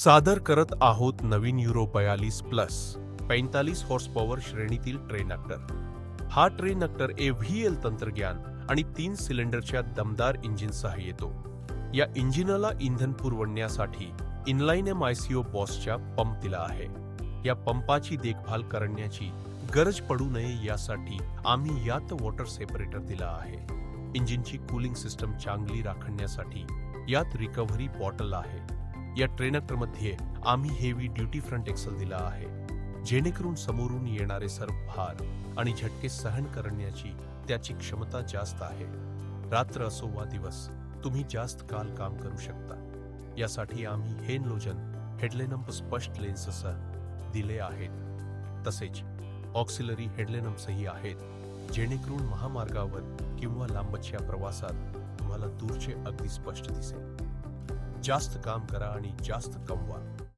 सादर करत आहोत नवीन युरो बयालीस प्लस पैंतालीस हॉर्स पॉवर श्रेणीतील ट्रेन अक्टर हा ट्रेन अक्टर एव्हीएल तंत्रज्ञान आणि तीन सिलेंडरच्या दमदार इंजिनसह येतो. या इंजिनला इंधन पुरवण्यासाठी इनलाईन एम आयसीओ बॉसच्या पंप दिला आहे. या पंपाची देखभाल करण्याची गरज पडू नये यासाठी आम्ही यात वॉटर सेपरेटर दिला आहे. इंजिनची कूलिंग सिस्टम चांगली राखण्यासाठी यात रिकव्हरी बॉटल आहे. या ट्रेनरमध्ये आम्ही हेवी ड्युटी फ्रंट एक्सल दिला आहे. जेणेकरून समोरून येणारे सर्व भार आणि झटके सहन करण्याची त्याची क्षमता जास्त आहे. रात्र असो वा दिवस तुम्ही जास्त काल काम करू शकता. यासाठी आम्ही हेन लोजन हेडलेनम स्पष्ट लेन्ससह दिले आहेत. तसेच ऑक्सिलरी हेडलेनम्सही आहेत जेणेकरून महामार्गावर किंवा लांबच्या प्रवासात तुम्हाला दूरचे अगदी स्पष्ट दिसेल. जास्त काम करा आणि जास्त कमवा.